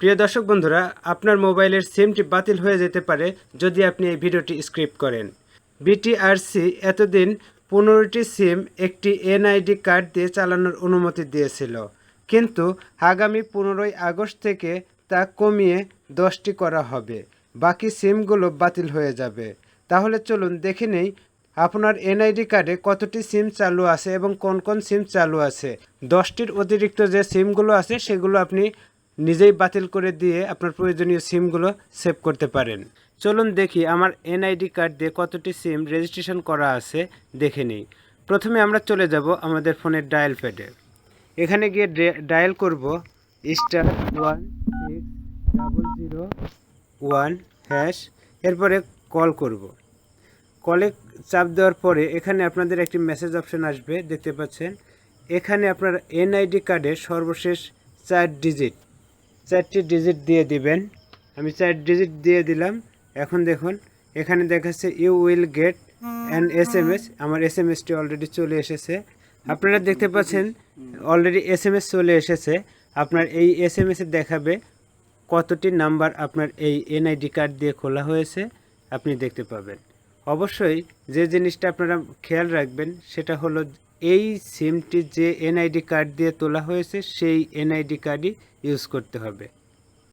প্রিয় দর্শক বন্ধুরা, আপনার মোবাইলের সিমটি বাতিল হয়ে যেতে পারে যদি আপনি এই ভিডিওটি স্ক্রিপ্ট করেন। বিটিআরসি এতদিন পনেরোটি সিম একটি এনআইডি কার্ড দিয়ে চালানোর অনুমতি দিয়েছিল। কিন্তু আগামী পনেরোই আগস্ট থেকে তা কমিয়ে দশটি করা হবে। বাকি সিমগুলো বাতিল হয়ে যাবে। তাহলে চলুন দেখে নেই আপনার এনআইডি কার্ডে কতটি সিম চালু আছে এবং কোন কোন সিম চালু আছে। দশটির অতিরিক্ত যে সিমগুলো আছে, সেগুলো আপনি নিজেই বাতিল করে দিয়ে আপনার প্রয়োজনীয় সিমগুলো সেভ করতে পারেন। চলুন দেখি আমার এনআইডি কার্ড দিয়ে কতটি সিম রেজিস্ট্রেশন করা আছে, দেখে নিই। প্রথমে আমরা চলে যাব আমাদের ফোনের ডায়াল প্যাডে। এখানে গিয়ে ডায়াল করব star one six double zero one hash, এরপরে কল করব। কলে চাপ দেওয়ার পরে এখানে আপনাদের একটি মেসেজ অপশন আসবে, দেখতে পাচ্ছেন। এখানে আপনার এনআইডি কার্ডের সর্বশেষ চার ডিজিট। চারটি ডিজিট দিয়ে দিবেন। আমি চার ডিজিট দিয়ে দিলাম। এখন দেখুন, এখানে দেখাচ্ছে you will get an S M S আমার এস এম এসটি অলরেডি চলে এসেছে। আপনারা দেখতে পাচ্ছেন অলরেডি এস এম এস চলে এসেছে। আপনার এই এস এম এসে দেখাবে কতটি নাম্বার আপনার এই এনআইডি কার্ড দিয়ে খোলা হয়েছে। আপনি দেখতে পাবেন। অবশ্যই যে জিনিসটা আপনারা খেয়াল রাখবেন, সেটা হলো এই সিমটি যে এনআইডি কার্ড দিয়ে তোলা হয়েছে সেই এনআইডি কার্ডই ইউজ করতে হবে।